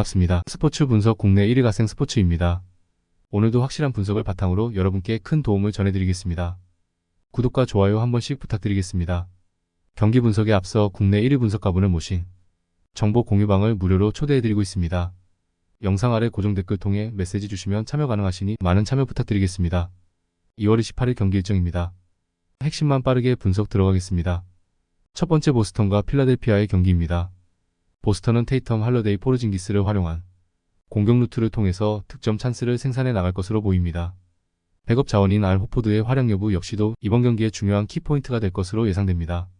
반갑습니다. 스포츠 분석 국내 1위 가생 스포츠입니다. 오늘도 확실한 분석을 바탕으로 여러분께 큰 도움을 전해드리겠습니다. 구독과 좋아요 한 번씩 부탁드리겠습니다. 경기 분석에 앞서 국내 1위 분석가분을 모신 정보 공유방을 무료로 초대해드리고 있습니다. 영상 아래 고정 댓글 통해 메시지 주시면 참여 가능하시니 많은 참여 부탁드리겠습니다. 2월 28일 경기 일정입니다. 핵심만 빠르게 분석 들어가겠습니다. 첫 번째 보스턴과 필라델피아의 경기입니다. 보스턴은 테이텀 할러데이 포르징기스를 활용한 공격 루트를 통해서 득점 찬스를 생산해 나갈 것으로 보입니다. 백업 자원인 알 호포드의 활약 여부 역시도 이번 경기의 중요한 키포인트가 될 것으로 예상됩니다.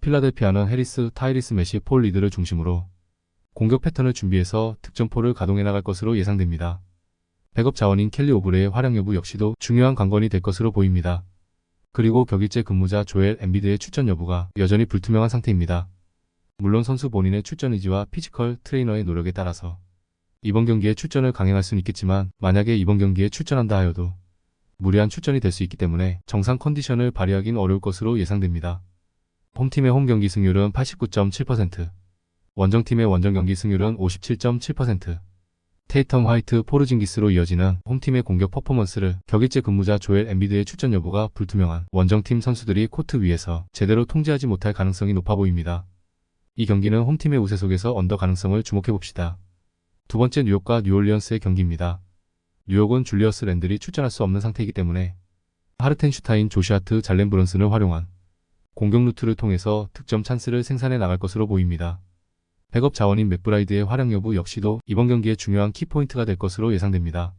필라델피아는 해리스, 타이리스 메시, 폴 리드를 중심으로 공격 패턴을 준비해서 득점포를 가동해 나갈 것으로 예상됩니다. 백업 자원인 켈리 오브레의 활약 여부 역시도 중요한 관건이 될 것으로 보입니다. 그리고 격일제 근무자 조엘 엠비드의 출전 여부가 여전히 불투명한 상태입니다. 물론 선수 본인의 출전 의지와 피지컬 트레이너의 노력에 따라서 이번 경기에 출전을 강행할 수는 있겠지만 만약에 이번 경기에 출전한다 하여도 무리한 출전이 될 수 있기 때문에 정상 컨디션을 발휘하긴 어려울 것으로 예상됩니다. 홈팀의 홈 경기 승률은 89.7%, 원정팀의 원정 경기 승률은 57.7%, 테이텀 화이트 포르징기스로 이어지는 홈팀의 공격 퍼포먼스를 격일제 근무자 조엘 엠비드의 출전 여부가 불투명한 원정팀 선수들이 코트 위에서 제대로 통제하지 못할 가능성이 높아 보입니다. 이 경기는 홈팀의 우세 속에서 언더 가능성을 주목해봅시다. 두 번째 뉴욕과 뉴올리언스의 경기입니다. 뉴욕은 줄리어스 랜들이 출전할 수 없는 상태이기 때문에 하르텐슈타인 조시아트 잘렌 브런슨을 활용한 공격 루트를 통해서 득점 찬스를 생산해 나갈 것으로 보입니다. 백업 자원인 맥브라이드의 활약 여부 역시도 이번 경기의 중요한 키포인트가 될 것으로 예상됩니다.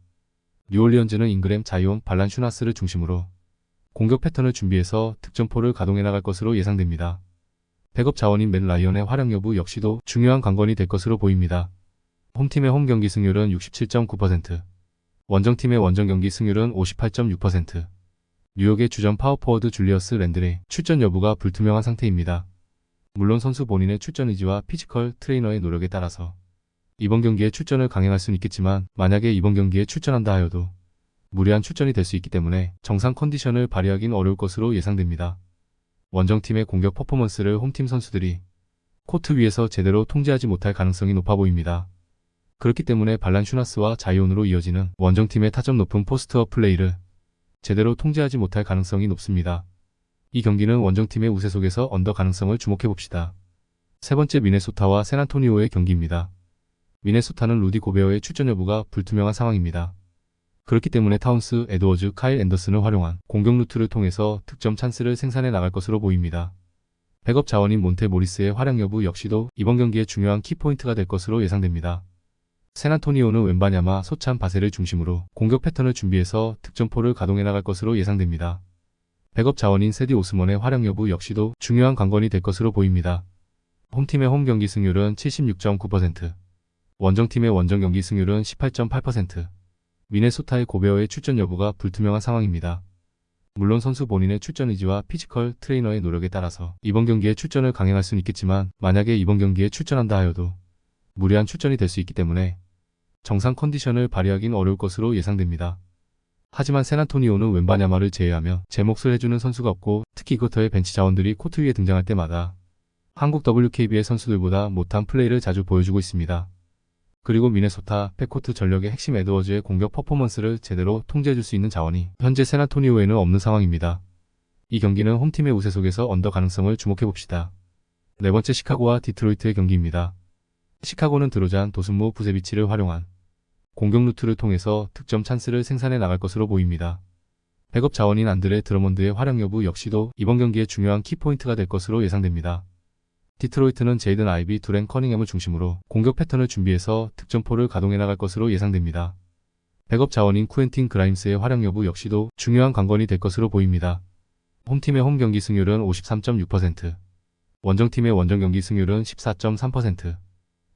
뉴올리언즈는 잉그램, 자이온, 발란 슈나스를 중심으로 공격 패턴을 준비해서 득점포를 가동해 나갈 것으로 예상됩니다. 백업 자원인 맨 라이언의 활약 여부 역시도 중요한 관건이 될 것으로 보입니다. 홈팀의 홈 경기 승률은 67.9%, 원정팀의 원정 경기 승률은 58.6%, 뉴욕의 주전 파워포워드 줄리어스 랜드레이 출전 여부가 불투명한 상태입니다. 물론 선수 본인의 출전 의지와 피지컬 트레이너의 노력에 따라서 이번 경기에 출전을 강행할 수는 있겠지만 만약에 이번 경기에 출전한다 하여도 무리한 출전이 될 수 있기 때문에 정상 컨디션을 발휘하긴 어려울 것으로 예상됩니다. 원정팀의 공격 퍼포먼스를 홈팀 선수들이 코트 위에서 제대로 통제하지 못할 가능성이 높아 보입니다. 그렇기 때문에 발란 슈나스와 자이온으로 이어지는 원정팀의 타점 높은 포스트업 플레이를 제대로 통제하지 못할 가능성이 높습니다. 이 경기는 원정팀의 우세 속에서 언더 가능성을 주목해봅시다. 세 번째 미네소타와 샌안토니오의 경기입니다. 미네소타는 루디 고베어의 출전 여부가 불투명한 상황입니다. 그렇기 때문에 타운스, 에드워즈, 카일 앤더슨을 활용한 공격 루트를 통해서 득점 찬스를 생산해 나갈 것으로 보입니다. 백업 자원인 몬테 모리스의 활약 여부 역시도 이번 경기의 중요한 키포인트가 될 것으로 예상됩니다. 샌안토니오는 웬바냐마, 소찬, 바셀을 중심으로 공격 패턴을 준비해서 득점포를 가동해 나갈 것으로 예상됩니다. 백업 자원인 세디 오스먼의 활약 여부 역시도 중요한 관건이 될 것으로 보입니다. 홈팀의 홈 경기 승률은 76.9%, 원정팀의 원정 경기 승률은 18.8%, 미네소타의 고베어의 출전 여부가 불투명한 상황입니다. 물론 선수 본인의 출전 의지와 피지컬 트레이너의 노력에 따라서 이번 경기에 출전을 강행할 수는 있겠지만 만약에 이번 경기에 출전한다 하여도 무리한 출전이 될 수 있기 때문에 정상 컨디션을 발휘하긴 어려울 것으로 예상됩니다. 하지만 세나토니오는 웬바냐마를 제외하며 제 몫을 해주는 선수가 없고 특히 이거터의 벤치 자원들이 코트 위에 등장할 때마다 한국 WKB의 선수들보다 못한 플레이를 자주 보여주고 있습니다. 그리고 미네소타, 백코트 전력의 핵심 에드워즈의 공격 퍼포먼스를 제대로 통제해줄 수 있는 자원이 현재 세나토니오에는 없는 상황입니다. 이 경기는 홈팀의 우세 속에서 언더 가능성을 주목해봅시다. 네 번째 시카고와 디트로이트의 경기입니다. 시카고는 드로잔, 도슨무, 부세비치를 활용한 공격 루트를 통해서 득점 찬스를 생산해 나갈 것으로 보입니다. 백업 자원인 안드레 드러먼드의 활약 여부 역시도 이번 경기의 중요한 키포인트가 될 것으로 예상됩니다. 디트로이트는 제이든 아이비, 두렌 커닝햄을 중심으로 공격 패턴을 준비해서 득점포를 가동해 나갈 것으로 예상됩니다. 백업 자원인 쿠엔틴 그라임스의 활약 여부 역시도 중요한 관건이 될 것으로 보입니다. 홈팀의 홈 경기 승률은 53.6%, 원정팀의 원정 경기 승률은 14.3%,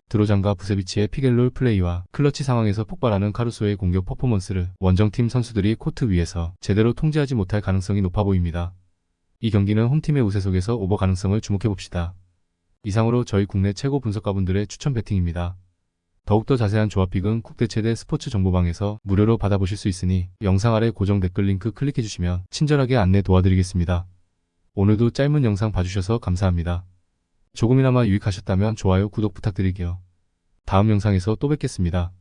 드로장과 부세비치의 피겔롤 플레이와 클러치 상황에서 폭발하는 카루소의 공격 퍼포먼스를 원정팀 선수들이 코트 위에서 제대로 통제하지 못할 가능성이 높아 보입니다. 이 경기는 홈팀의 우세 속에서 오버 가능성을 주목해봅시다. 이상으로 저희 국내 최고 분석가분들의 추천 배팅입니다. 더욱더 자세한 조합픽은 국대 최대 스포츠 정보방에서 무료로 받아보실 수 있으니 영상 아래 고정 댓글 링크 클릭해주시면 친절하게 안내 도와드리겠습니다. 오늘도 짧은 영상 봐주셔서 감사합니다. 조금이나마 유익하셨다면 좋아요, 구독 부탁드릴게요. 다음 영상에서 또 뵙겠습니다.